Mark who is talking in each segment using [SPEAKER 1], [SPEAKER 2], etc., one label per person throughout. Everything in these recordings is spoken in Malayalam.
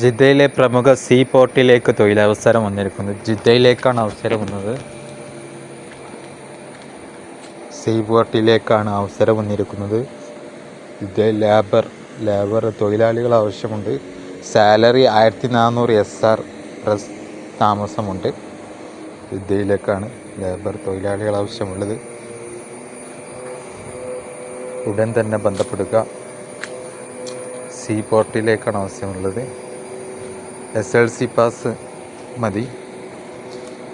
[SPEAKER 1] ജിദ്ദയിലെ പ്രമുഖ സീ പോർട്ടിലേക്ക് തൊഴിലവസരം വന്നിരിക്കുന്നത് ജിദ്ദയിലേക്കാണ് അവസരം വന്നത്. സീ പോർട്ടിലേക്കാണ് അവസരം വന്നിരിക്കുന്നത്. ജിദ്ദയിൽ ലേബർ ലേബർ തൊഴിലാളികൾ ആവശ്യമുണ്ട്. സാലറി ആയിരത്തി നാനൂറ് എസ് ആർ പ്ലസ് താമസമുണ്ട്. ജിദ്ദയിലേക്കാണ് ലേബർ തൊഴിലാളികൾ ആവശ്യമുള്ളത്. ഉടൻ തന്നെ ബന്ധപ്പെടുക. സീ പോർട്ടിലേക്കാണ് ആവശ്യമുള്ളത്. എസ് എൽ സി പാസ് മതി.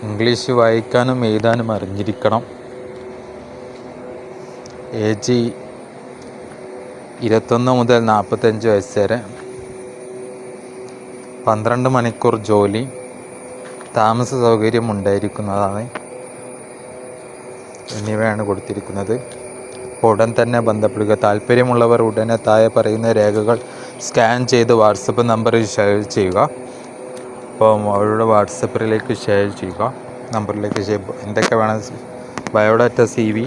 [SPEAKER 1] ഇംഗ്ലീഷ് വായിക്കാനും എഴുതാനും അറിഞ്ഞിരിക്കണം. ഏജ് ഇരുപത്തൊന്ന് മുതൽ നാൽപ്പത്തഞ്ച് വയസ്സ് വരെ. പന്ത്രണ്ട് മണിക്കൂർ ജോലി. താമസ സൗകര്യം ഉണ്ടായിരിക്കുന്നതാണ്. എന്നിവയാണ് കൊടുത്തിരിക്കുന്നത്. അപ്പോൾ ഉടൻ തന്നെ ബന്ധപ്പെടുക. താല്പര്യമുള്ളവർ ഉടനെ താഴെ പറയുന്ന രേഖകൾ സ്കാൻ ചെയ്ത് വാട്സപ്പ് നമ്പറിൽ ഷെയർ ചെയ്യുക. അപ്പോൾ അവരുടെ വാട്സപ്പിലേക്ക് ഷെയർ ചെയ്യുക നമ്പറിലേക്ക് എന്തൊക്കെ വേണം? Biodata C V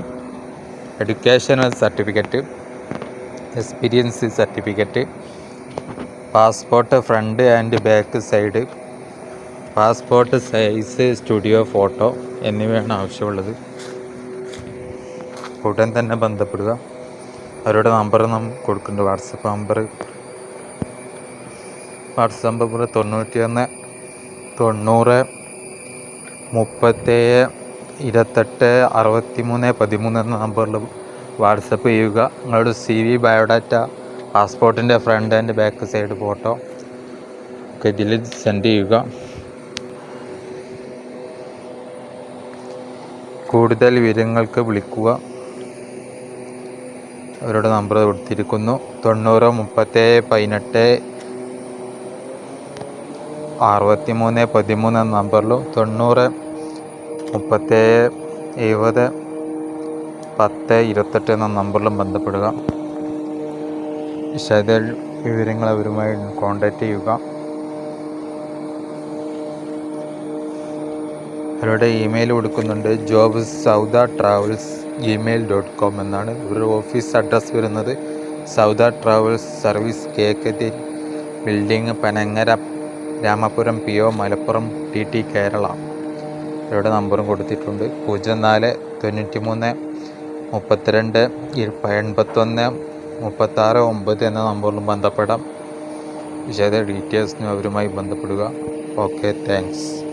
[SPEAKER 1] educational certificate experience certificate passport front and back side passport size studio photo എന്നിവയാണ് ആവശ്യമുള്ളത്. ഉടൻ തന്നെ ബന്ധപ്പെടുക. അവരുടെ നമ്പർ നാം കൊടുക്കുന്നുണ്ട്. വാട്സപ്പ് നമ്പർ വാട്സപ്പ് നമ്പർ തൊണ്ണൂറ്റി ഒന്ന് തൊണ്ണൂറ് മുപ്പത്തേഴ് ഇരുപത്തെട്ട് അറുപത്തി മൂന്ന് പതിമൂന്ന് എന്ന നമ്പറിൽ വാട്സപ്പ് ചെയ്യുക. നിങ്ങളുടെ C V biodata പാസ്പോർട്ടിന്റെ front and back side photo ഒക്കെ ഇതിൽ സെൻഡ് ചെയ്യുക. കൂടുതൽ വിവരങ്ങൾക്ക് വിളിക്കുക. അവരുടെ നമ്പർ കൊടുത്തിരിക്കുന്നു. തൊണ്ണൂറ് മുപ്പത്തേഴ് പതിനെട്ട് അറുപത്തി മൂന്ന് പതിമൂന്ന് നമ്പറിലും തൊണ്ണൂറ് മുപ്പത്തേഴ് എഴുപത് പത്ത് ഇരുപത്തെട്ട് എന്ന നമ്പറിലും ബന്ധപ്പെടുക. വിശദ വിവരങ്ങൾ അവരുമായി കോൺടാക്റ്റ് ചെയ്യുക. അവരുടെ ഇമെയിൽ കൊടുക്കുന്നുണ്ട്. Job Sauda travels Gmail dot com എന്നാണ്. ഇവരുടെ ഓഫീസ് അഡ്രസ്സ് വരുന്നത്. Sauda travels service Kekkathi building Panangara Ramapuram P O Malappuram T T Kerala. ഇവരുടെ നമ്പറും കൊടുത്തിട്ടുണ്ട്. പൂജ്യം നാല് തൊണ്ണൂറ്റി മൂന്ന് മുപ്പത്തിരണ്ട് എൺപത്തൊന്ന് മുപ്പത്താറ് ഒമ്പത് എന്ന നമ്പറിലും ബന്ധപ്പെടാം. വിശദ ഡീറ്റെയിൽസിനും അവരുമായി ബന്ധപ്പെടുക. Okay thanks.